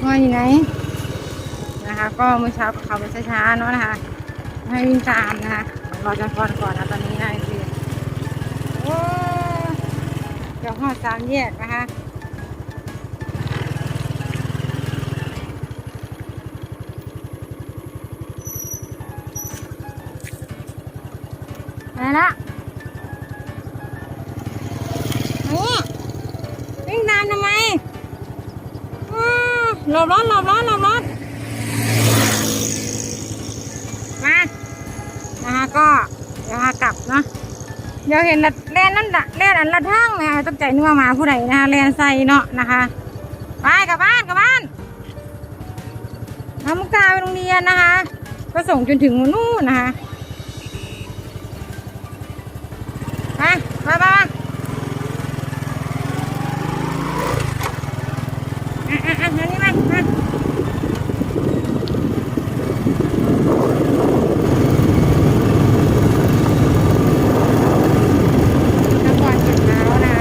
พ่ออยู่ไหนนะคะ ก็เมื่อเช้าก็ขับรถช้าๆเนาะนะคะ ให้วิ่งตามนะคะรอจันพรก่อนนะตอนนี้นะคือโอ้เดี๋ยวหอสามแยกนะคะไป หลบรถหลบรถหลบรถมานะคะก็เดี๋ยวหากลับเนาะเดี๋ยวเห็นละแลนนั่นละแลนอันละทั้งนะคะต้องใจนัวมาผู้ใดนะคะแลนใส่เนาะนะคะไปกลับบ้านกลับบ้านเอามุกตาไปโรงเรียนนะคะ ก็ส่งจนถึงนู่นนะคะไปไปไป อะอะอะอันนี้มามาทั้งวันเก็บเท้านะ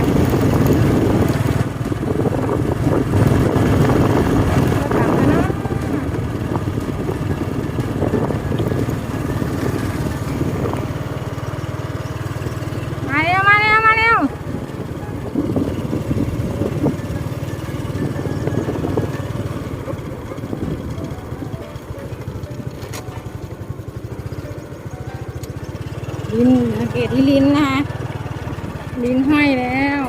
ก็กลับแล้วเนาะมาเร็ว มาเร็ว มาเร็ว ลิ้นสังเกตที่ลิ้นนะคะ ลิ้นห้อยแล้ว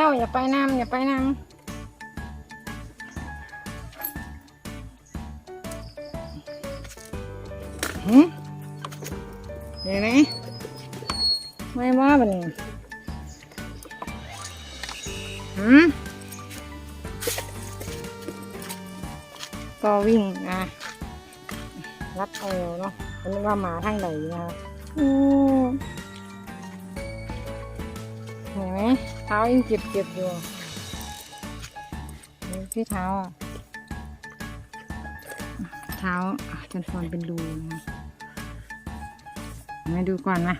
แล้วอย่าไปนำอย่าไปนำเดี๋ยวนะไม่มาบันนี้หืมก็วิ่งนะรัดเอาเนาะมันว่าหมาทางไหนนะอืม ท้ายังเจ็บเจ็บอยู่ที่เท้าอะเท้าอะจนฟอนเป็นรูนะมาดูก่อนนะ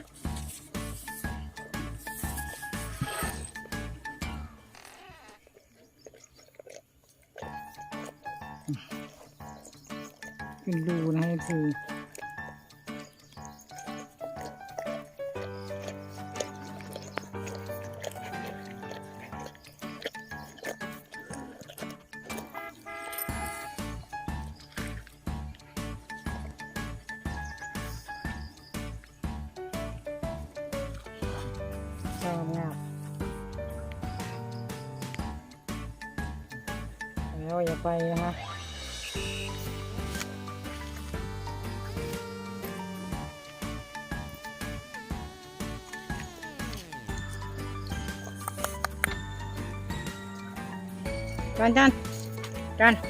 เป็นรูนะเอฟซี ชอบงามแล้วอย่าไปนะคะจันจันจัน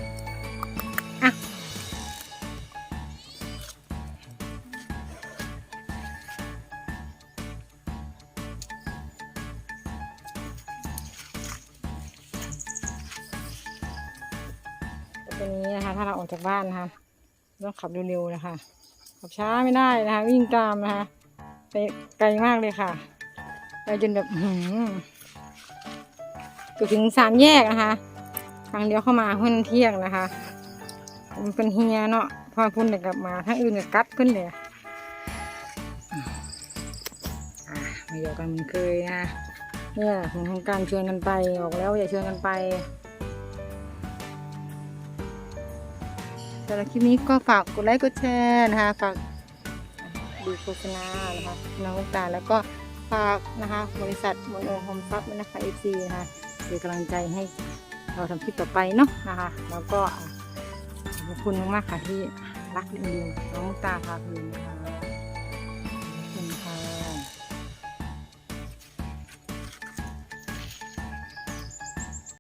ตัวนี้นะคะ ถ้าเราออกจากบ้านนะคะต้องขับเร็วๆนะคะ ขับช้าไม่ได้นะคะ วิ่งตามนะคะไปไกลมากเลยค่ะไปจนแบบหือเกือบถึงสามแยกนะคะทางเลี้ยวเข้ามาเพื่อนเที่ยงนะคะมันเป็นเฮียเนาะพอพุ่นเด็กกลับมาทั้งอื่นก็กัดขึ้นเลยอะมาอยู่กันเหมือนเคยนะเนี่ยของทางการชวนกันไปบอกแล้วอย่าชวนกันไปำหรับคลิปนี้ก็ฝากกดไลค์กดแชร์นะคะฝากดูโฆษณานะคะน้องตาแล้วก็ฝากนะคะบริษัทมโนโฮมซับนะคะเอฟซีนะคะเป็นกำลังใจให้เราทำคลิปต่อไปเนาะนะคะ แล้วก็ขอบคุณมากๆค่ะที่รักเอ็นดูน้องตาพาเพลินค่ะ